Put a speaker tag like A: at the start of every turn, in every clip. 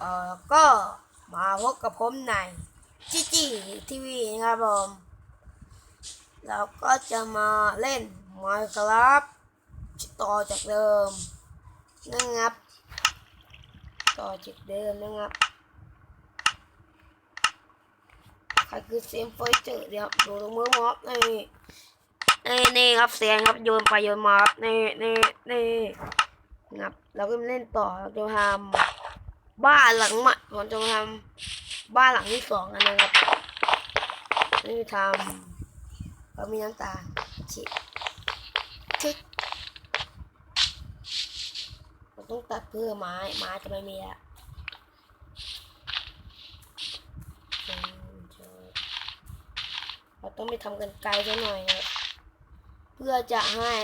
A: เอ่อก็มาพบกับผมในจีจีทีวีนะครับผมเราก็จะมาเล่น Minecraft ต่อจากเดิมนะครับ ต่อจากเดิมนะครับใครคือเซมเฟเจอเดี๋ยวดูตรงมือม็อบนี่นี่นี่ครับเสียงครับโยนไปโยนมาครับนี่นี่นี่ครับเราก็มาเล่นต่อเราจะทำ บ้านหลังใหม่ผมจะมาทำบ้านหลังที่สองกันนะครับนี่ทำก็มีน้ำตาชิชิเราต้องตัดเพื่อไม้ไม้จะไม่มีอะเราต้องไปทำกันไกลซะหน่อยนะเพื่อจะให้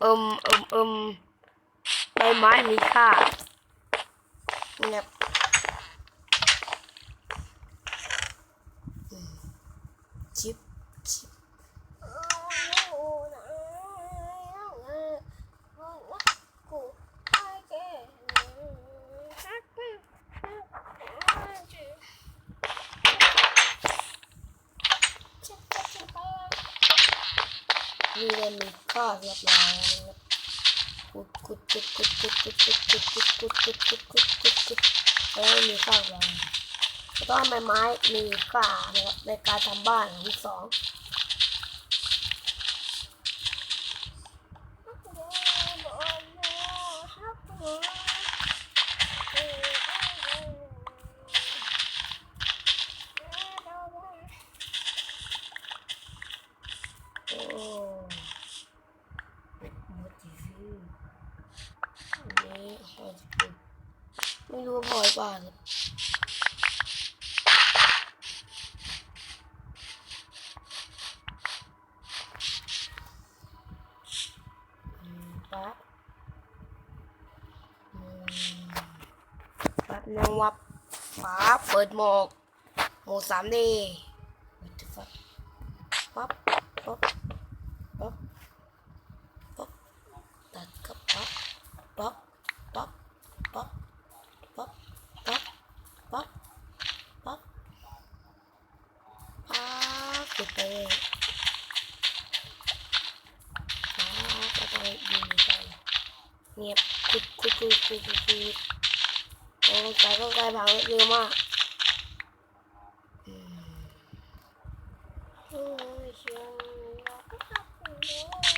A: เอิมเอิมเอิมใบไม้มีค่า เงียบคลิปคลิปมีเรนมีข้อเรียบร้อย ขุดขุดขุดขุดขุดขุดขุดขุดขุดขุดขุดขุดขุดขุดขุดแล้วมีค่าแล้วจะต้องให้ไม้มีค่านะครับในการทำบ้านที่สอง บ้านปั๊บปั๊บนึงวับปั๊บเปิดหมอกหมวกสามดีปั๊บปั๊บปั๊บปั๊บตัดกับปั๊บปั๊บ เลยป๊อกก็ต้องยิงไปเงียบคุดคุดคุดคุดคุดโอ้ใจก็ไกล้พังเยอะมากอืมโอ้ยเชียวเราก็ทำถึงแล้ว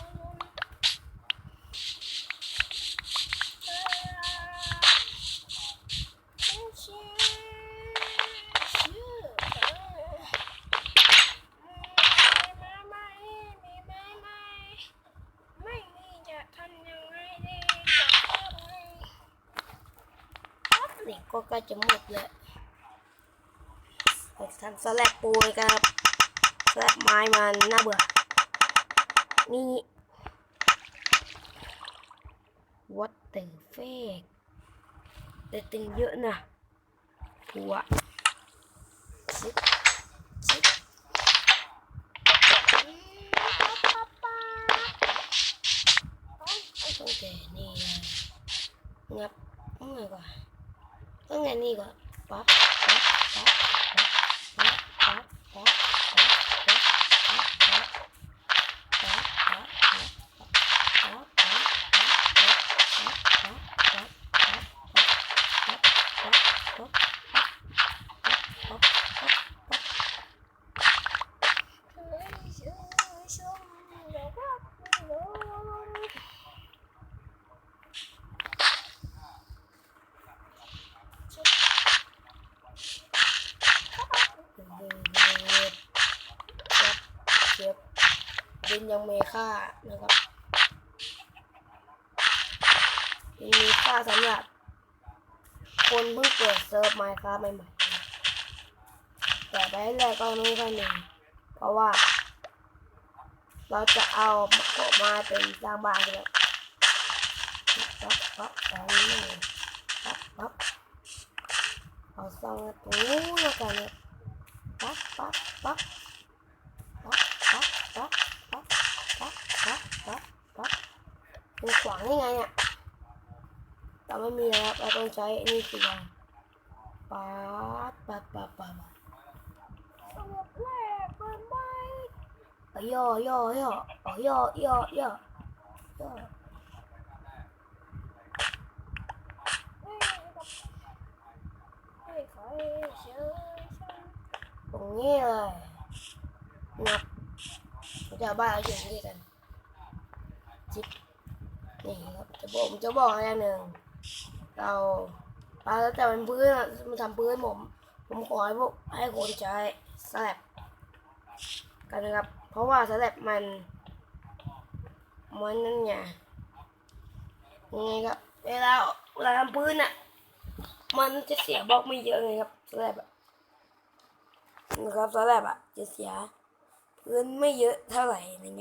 A: นี่ก็ใกล้จะหมดเลยไปทำสแลกปูเลยครับสแลกไม้มันน่าเบื่อ นี่ what the fuck แต่ตึงเยอะนะหัวชิดชิดตั้งแต่นี่งับเอาไงก่อน 看看那个，拔拔 นยังมีค่านะครับดินมีค่าสำหรับคนเพิ่งเปิดเซิร์ฟไมค์ครับใหม่ๆแต่ไปแรกก็ไม่ค่อยมีเพราะว่า เราจะเอาโกมาเป็นสร้างบ้านเลยปั๊บปั๊บปั๊บนี่ปั๊บปั๊บเอาสร้างตรงนู้นแล้วกันปั๊บปั๊บปั๊บ นขวางยังไงอะแต่ไม่มีแล้วเราต้องใช้นี่สิวะป๊าดป๊าดป๊าดป๊าดสวัสดีแรกเปิดไหมเอาย่อย่อย่อเอาย่อย่อย่อย่อตรงนี้เลยนะเราจะเอาบ้านเราอยู่ที่นี่กันจิบ นี่ครับจะบอกผมจะบอกอะไรอย่างหนึ่ง เราปลาแล้วแต่เป็นพื้นอะมันทำพื้นผม ผมขอให้พวกให้คนใช้สแลบกันนะครับ เพราะว่าสแลบมันมันนั่นไงยังไงครับเวลาเวลาทำพื้นอะ มันจะเสียบล็อกไม่เยอะเลยครับสแลบอะนะครับสแลบอะจะเสียพื้นไม่เยอะเท่าไหร่อะไรเ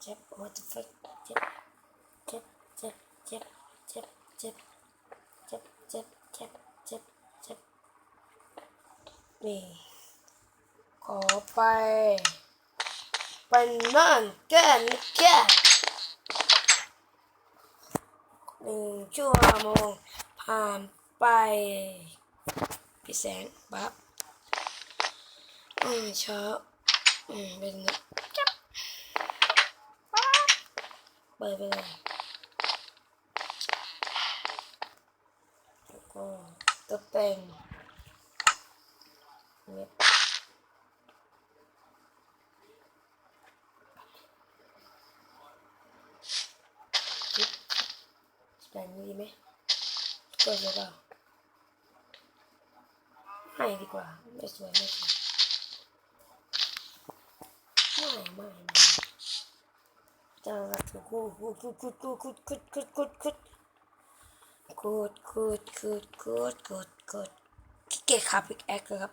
A: เจ็บ what the fuck เจ็บ เจ็บ เจ็บ เจ็บ เจ็บ เจ็บ เจ็บ เจ็บ เจ็บ เจ็บ เจ็บ นี่ ขอไปเป็นนั่นแก่นแก่หนึ่งชั่วโมงผ่านไป พี่แสงปั๊บอืมเช้า ừ, bên này bơi bên này cô tập tên đánh gì mấy cơ giờ vào hay đi quả. Mẹ xuống mẹ xuống แต่งเม็ดจิ๊บแบบนี้ดีไหมก็จะได้ไม่ดีกว่าไม่สวยไม่สวยไม่ไม่ไม่จะถูกคุดคุดคุดคุดคุดคุดคุดคุดคุดกูดกูดกูดกูดกูดกูดขี้เกียจขับพิกแอคเลยครับ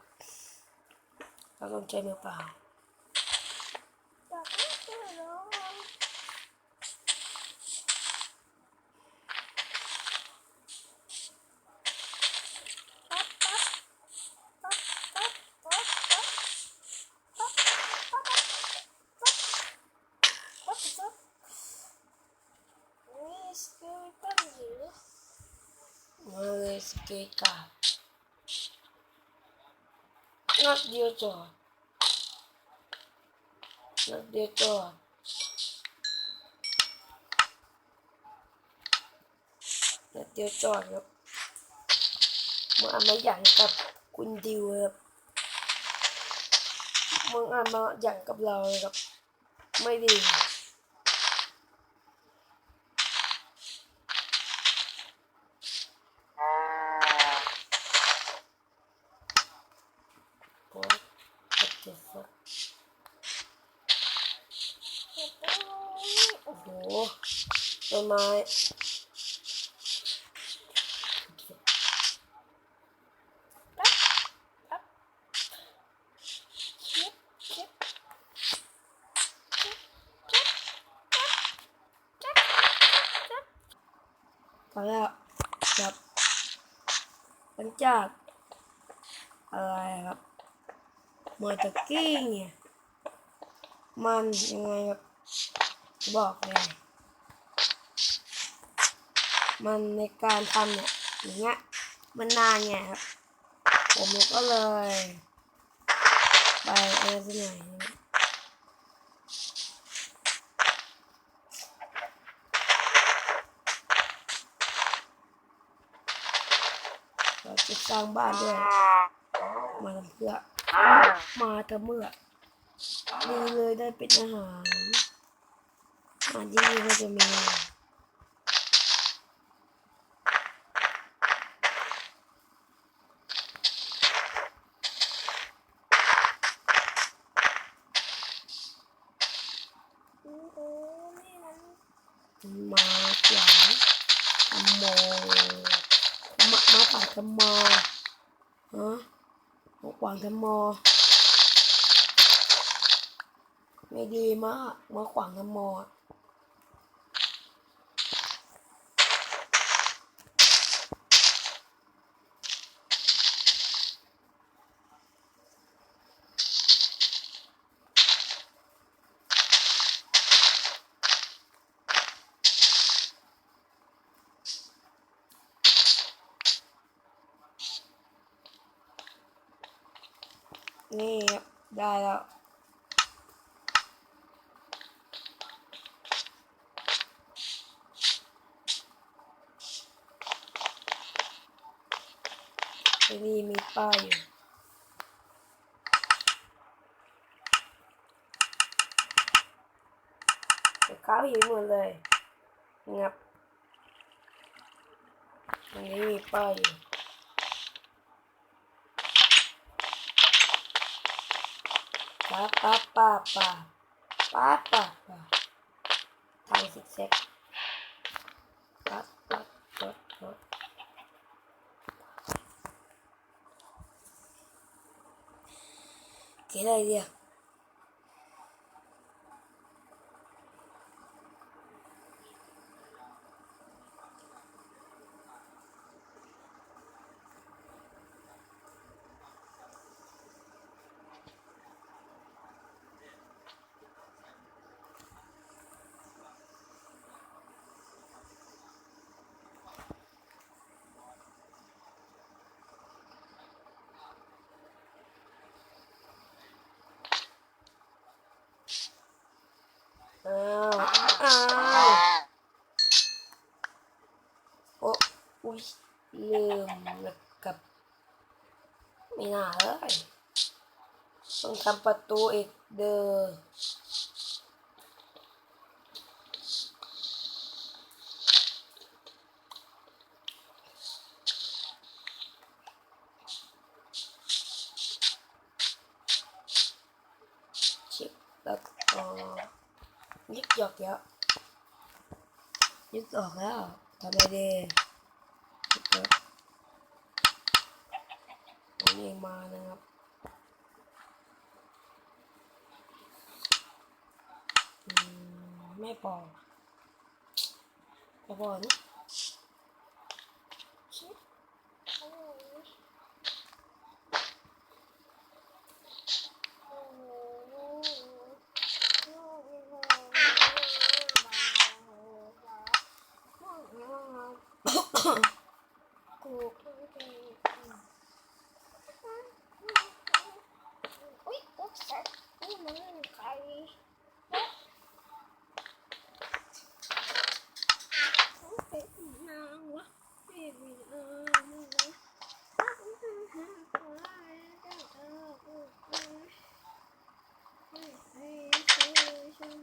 A: เราต้องใช้มือเปล่ามา เลยสเกตการ์ดนัดเดียวจอดนัดเดียวจอนัดเดียวจอดครับมึงอ่านมาอย่างกับคุณดิวครับมึงอ่านมาอย่างกับเราเลยครับ ไม่ดี What the fuck โอ้โหต้นไม้พอแล้วครับหลังจากอะไรครับเมื่อตะกี้เนี่ยมันยังไงครับ บอกเลยมันในการทำเนี่ยอย่างเงี้ยมันนานไงครับ ผมก็เลย ไปอะไรสักหน่อยนะเราจะสร้างบ้านด้วย มาทำเพื่อ มาทำเมื่อดีเลยได้เป็นอาหาร อันที่นี่ก็จะมีมาจากมอมามาปากมอฮะหกวางมอไม่ดีมากมาขวางมอ นี่ได้แล้วที่นี่มีป้ายอยู่เดี๋ยวเข้าหินหมดเลยงับตรงนี้มีป้ายอยู่ ป้าป้าป้าป้าป้าป้าป้าทางซิกแซกป้าป้าป้าป้าเกี่อะไรเดียว อ้าวอ้าวโอ้อุ้ย กับไม่น่าเลยต้องทำประตูอีกเด้อชิบแล้วก็ยึกหยอกเยอะยึกออกแล้วทำไมดียึกออก เองมานะครับอืมไม่พอไม่พอนี่บ
B: กูอุ้ยอุ๊บสัตว์นี่มันใครเป็นนางวะเป็นนางวะให้เธอฉัน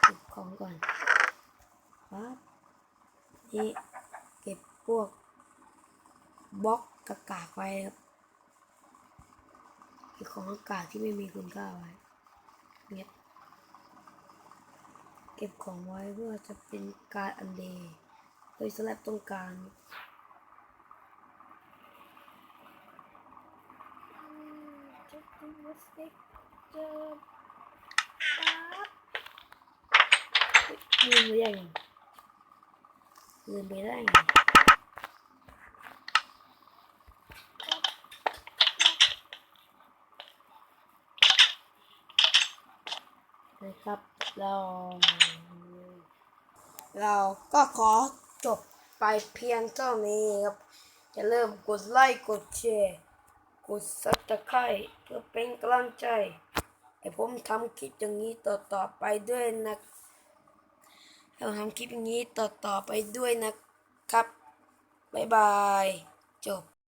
A: เก็บของก่อนปั๊บนี่เก็บพวกบล็อ กากากไว้ครับของอากาศที่ไม่มีคุณค่าไว้เงียเก็บของไว้เพื่อจะเป็นการอันเดย์โดยสแลบต้องการ
B: เป็นวัสดุเจอปั๊บ
A: ลืมไปยังลืมไปได้ไง นะครับ เรา เราก็ขอจบไปเพียงเท่านี้ครับจะเริ่าลืมกดไลค์กดแชร์กดซับสไครต์เพื่อเป็นกำลังใจให้ผมทำคลิปอย่างนี้ต่อๆไปด้วยนะให้ผมทำคลิปอย่างนี้ต่อๆไปด้วยนะครับ บ๊ายบาย จบ